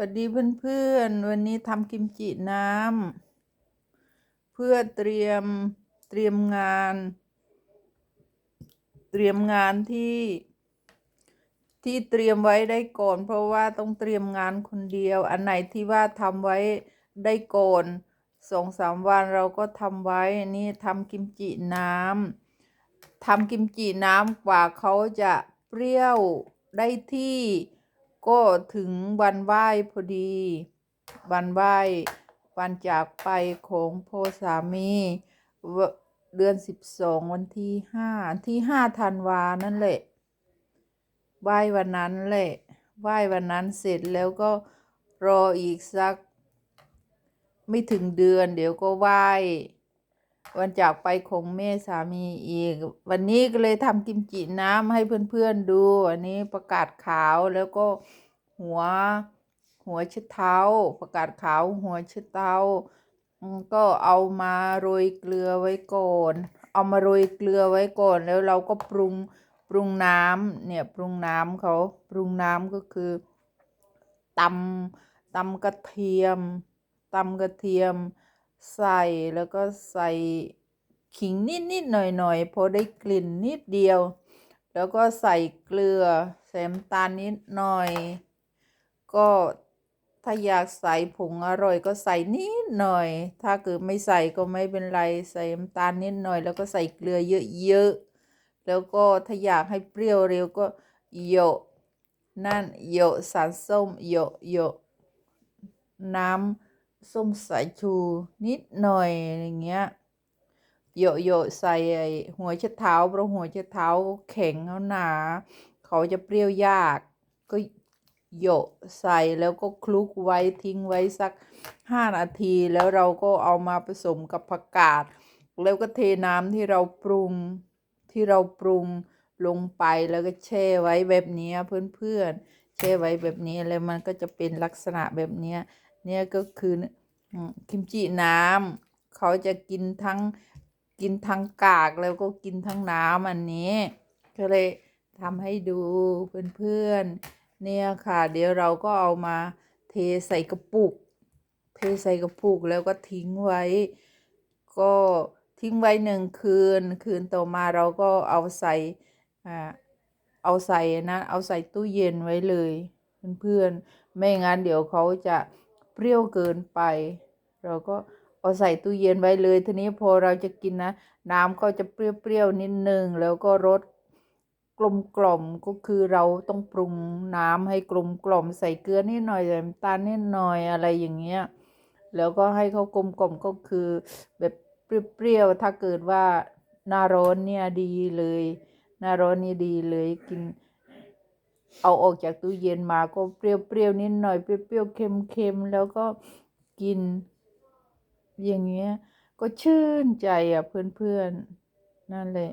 วัสดีเพื่อนๆ วันนี้ทำกิมจิน้ำเพื่อเตรียมเตรียมงาน เตรียมงานที่ที่เตรียมไว้ได้ก่อน เพราะว่าต้องเตรียมงานคนเดียว อันไหนที่ว่าทำไว้ได้ก่อนสองสามวันเราก็ทำไว้นี่ทำกิมจิน้ำทำกิมจิน้ำกว่าเขาจะเปรี้ยวได้ที่ ก็ถึงวันไหว้พอดี วันไหว้วันจากไปของพ่อสามี เดือนสิบสองวันที่ห้าที่ห้าธันวานั่นแหละไหว้วันนั้นแหละไหว้วันนั้นเสร็จแล้วก็รออีกสัก ไม่ถึงเดือน เดี๋ยวก็ไหว้ วันจากไปของแม่สามีอีก วันนี้ก็เลยทำกิมจิน้ำให้เพื่อนๆดู อันนี้ประกาศขาวแล้วก็ หัว หัวช็ดเท้าประกาศขาวหัวช็ดเท้าก็เอามาโรยเกลือไว้ก่อน เอามาโรยเกลือไว้ก่อนแล้วเราก็ปรุงปรุงน้ำเนี่ยปรุงน้ำเขาปรุงน้ำก็คือตำตำกระเทียมตำกระเทียมใส่แล้วก็ใส่ขิงนิดนิดหน่อยหน่อยๆพอได้กลิ่นนิดเดียว แล้วก็ใส่เกลือใส่น้ำตาลนิดหน่อย ก็ถ้าอยากใส่ผงอร่อยก็ใส่นิดหน่อย ถ้าเกิดไม่ใส่ก็ไม่เป็นไรใส่น้ำตาลนิดหน่อย แล้วก็ใส่เกลือเยอะๆแล้วก็ถ้าอยากให้เปรี้ยวเร็วก็โยะนั่นโยะสารส้มโยะโยะน้ำส้มสายชูนิดหน่อยอย่างเงี้ยโยโยใส่หัวเช็ดเท้าเพราะหัวเช็ดเท้าแข็งเขาหนา เขาจะเปรี้ยวยากก็ โยใส่แล้วก็คลุกไว้ทิ้งไว้สักห้านาที แล้วเราก็เอามาผสมกับผักกาด แล้วก็เทน้ำที่เราปรุงที่เราปรุงลงไปแล้วก็แช่ไว้แบบนี้เพื่อนๆแช่ไว้แบบนี้แล้วมันก็จะเป็นลักษณะแบบนี้เนี่ยก็คืออืมกิมจิน้ำเขาจะกินทั้งกินทั้งกากแล้วก็กินทั้งน้ำอันนี้ ก็เลยทำให้ดูเพื่อนๆ เนี่ยค่ะเดี๋ยวเราก็เอามาเทใส่กระปุก เทใส่กระปุกแล้วก็ทิ้งไว้ ก็ทิ้งไว้หนึ่งคืน คืนต่อมาเราก็เอาใส่อ่าเอาใส่นะเอาใส่ตู้เย็นไว้เลย เพื่อนๆไม่งั้นเดี๋ยวเขาจะเปรี้ยวเกินไป เราก็เอาใส่ตู้เย็นไว้เลย ทีนี้พอเราจะกินนะ น้ำก็จะเปรี้ยวๆนิดนึงแล้วก็รส กลมกล่อมก็คือเราต้องปรุงน้ำให้กลมกล่อมใส่เกลือนิดหน่อยใส่น้ำตาลนิดหน่อยอะไรอย่างเงี้ยแล้วก็ให้เขากลมกล่อมก็คือ แบบเปรี้ยวๆถ้าเกิดว่าหน้าร้อนเนี่ยดีเลยหน้าร้อนนี่ดีเลยกิน เอาออกจากตู้เย็นมาก็เปรี้ยวๆนิดหน่อยเปรี้ยวๆเค็มๆแล้วก็กิน อย่างเงี้ยก็ชื่นใจอะเพื่อนๆนั่นแหละ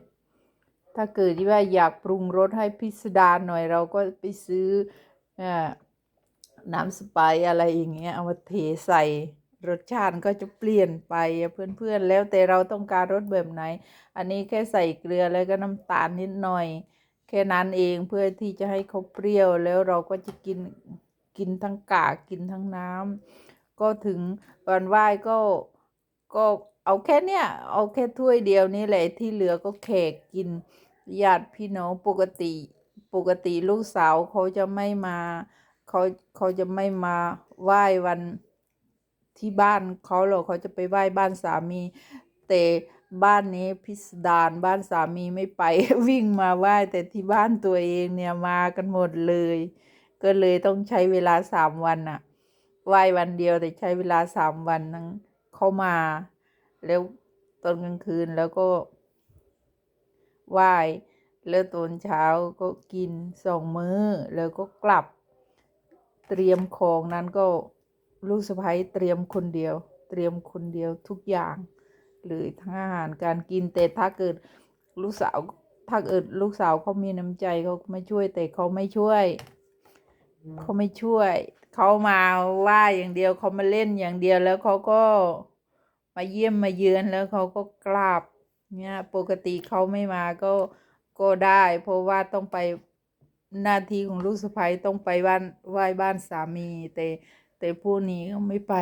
ถ้าเกิดว่าอยากปรุงรสให้พิสดารหน่อยเราก็ไปซื้ออน้ำสไปอะไรอย่างเงี้ยเอามาเทใส่รสชาติก็จะเปลี่ยนไปเพื่อนๆ แล้วแต่เราต้องการรสแบบไหน อันนี้แค่ใส่เกลือแล้วก็น้ำตาลนิดหน่อย แค่นั้นเองเพื่อที่จะให้เขาเปรี้ยวแล้วเราก็จะกินกินทั้งกากกินทั้งน้ำก็ถึงวันไหว้ก็ก็เอาแค่เนี้ยเอาแค่ถ้วยเดียวนี้แหละที่เหลือก็แขกกิน ญาติพี่น้องปกติปกติลูกสาวเขาจะไม่มาเขาเขาจะไม่มาไหว้วันที่บ้านเขาหรอกเขาจะไปไหว้บ้านสามี แต่บ้านนี้พิสดารบ้านสามีไม่ไป วิ่งมาไหว้แต่ที่บ้านตัวเองเนี่ยมากันหมดเลย ก็เลยต้องใช้เวลาสามวันอะไหว้วันเดียวแต่ใช้เวลาสามวันนั้นเขามา แล้วตอนกลางคืนแล้วก็ ไหว้แล้วตอนเช้าก็กินสองมื้อ แล้วก็กลับ เตรียมของนั้นก็ลูกสะใภ้เตรียมคนเดียว เตรียมคนเดียวทุกอย่างเลยทั้งอาหารการกินแต่ถ้าเกิดลูกสาวถ้าเกิดลูกสาวเขามีน้ำใจเขาไม่ช่วยแต่เขาไม่ช่วยเขาไม่ช่วย เขามาว่าอย่างเดียวเขามาเล่นอย่างเดียวแล้วเขาก็มาเยี่ยมมาเยือนแล้วเขาก็กลับ เนี่ยปกติเขาไม่มาก็ก็ได้ เพราะว่าต้องไปหน้าที่ของลูกสะใภ้ต้องไปบ้านไหว้บ้านสามี แต่แต่ผู้นี้ก็ไม่ไป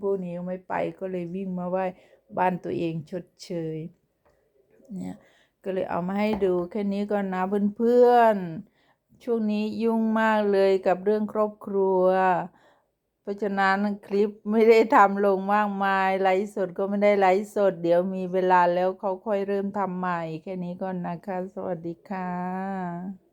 ผู้นี้ไม่ไปก็เลยวิ่งมาไหว้บ้านตัวเองชดเชย เนี่ยก็เลยเอามาให้ดูแค่นี้ก่อนนะเพื่อนๆช่วงนี้ยุ่งมากเลยกับเรื่องครอบครัว เพราะฉะนั้นคลิปไม่ได้ทำลงมากมายไลฟ์สดก็ไม่ได้ไลฟ์สด เดี๋ยวมีเวลาแล้วเขาค่อยเริ่มทำใหม่ แค่นี้ก่อนนะคะ สวัสดีค่ะ